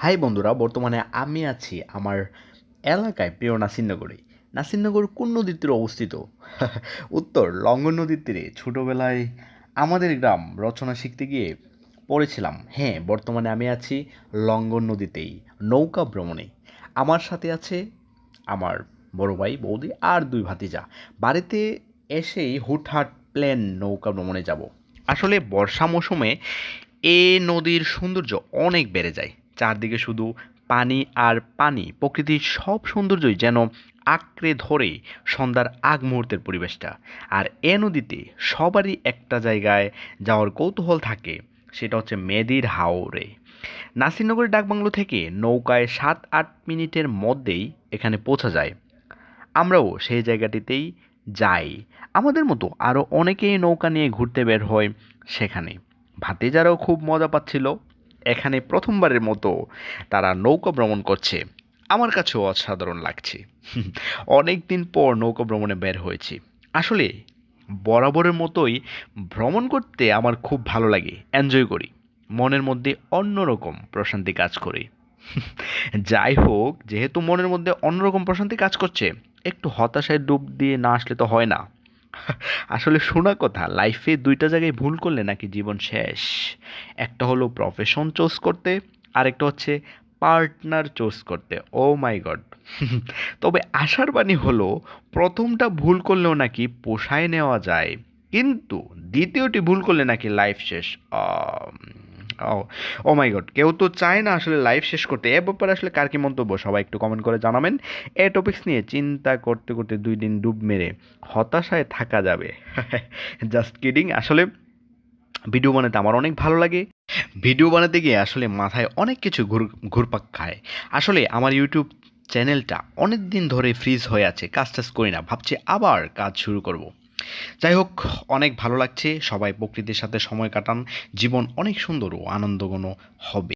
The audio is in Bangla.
হাই বন্ধুরা, বর্তমানে আমি আছি আমার এলাকায় প্রিয় নাসিরনগরে। নাসিরনগর কোন নদীর তীরে অবস্থিত? উত্তর লঙ্গন নদীর তীরে ছোটোবেলায় আমাদের গ্রাম রচনা শিখতে গিয়ে পড়েছিলাম। হ্যাঁ বর্তমানে আমি আছি লঙ্গন নদীতেই, নৌকা ভ্রমণে। আমার সাথে আছে আমার বড় ভাই, বৌদি আর দুই ভাতিজা। বাড়িতে এসেই হুটহাট প্লেন নৌকা ভ্রমণে যাব। আসলে বর্ষা মৌসুমে এ নদীর সৌন্দর্য অনেক বেড়ে যায়। চারদিকে শুধু পানি আর পানি। প্রকৃতির সব সৌন্দর্যই যেন আঁকড়ে ধরে সন্ধ্যার আগ মুহূর্তের পরিবেশটা। আর এ নদীতে সবারই একটা জায়গায় যাওয়ার কৌতূহল থাকে, সেটা হচ্ছে মেদির হাওরে। নাসিরনগরের ডাকবাংলো থেকে নৌকায় সাত আট মিনিটের মধ্যেই এখানে পৌঁছা যায়। আমরাও সেই জায়গাটিতেই যাই। আমাদের মতো আরও অনেকেই নৌকা নিয়ে ঘুরতে বের হয় সেখানে। ভাতিজারাও খুব মজা পাচ্ছিল। এখানে প্রথমবারের মতো তারা নৌকা ভ্রমণ করছে। আমার কাছেও অসাধারণ লাগছে। অনেক দিন পর নৌকা ভ্রমণে বের হয়েছি। আসলে বরাবরের মতোই ভ্রমণ করতে আমার খুব ভালো লাগে এনজয় করি। মনের মধ্যে অন্যরকম প্রশান্তি কাজ করে। যাই হোক, যেহেতু মনের মধ্যে অন্যরকম প্রশান্তি কাজ করছে, একটু হতাশায় ডুব দিয়ে না আসলে তো হয় না। আসলে শোনা কথা লাইফে দুইটা জায়গায় ভুল করলে নাকি জীবন শেষ? একটা হলো প্রফেশন চুজ করতে, আরেকটা হচ্ছে পার্টনার চুজ করতে। ও মাই গড তবে আশার বাণী হলো, প্রথমটা ভুল করলেও নাকি পোষায় নেওয়া যায়। কিন্তু দ্বিতীয়টি ভুল করলে নাকি লাইফ শেষ। ও মাই গড কেউ তো চায় না আসলে লাইফ শেষ করতে। এ ব্যাপারে আসলে কার কি মন্তব্য? সবাই একটু কমেন্ট করে জানাবেন। এ টপিক্স নিয়ে চিন্তা করতে করতে দুই দিন ডুব মেরে হতাশায় থাকা যাবে। জাস্ট কিডিং আসলে ভিডিও বানাতে আমার অনেক ভালো লাগে। ভিডিও বানাতে গিয়ে আসলে মাথায় অনেক কিছু ঘুর, ঘুরপাক খায়। আসলে আমার ইউটিউব চ্যানেলটা অনেক দিন ধরে ফ্রিজ হয়ে আছে। কাজ টাজ করি না। ভাবছি আবার কাজ শুরু করব। যাই হোক অনেক ভালো লাগছে। সবাই প্রকৃতির সাথে সময় কাটান। জীবন অনেক সুন্দর ও আনন্দঘন হবে।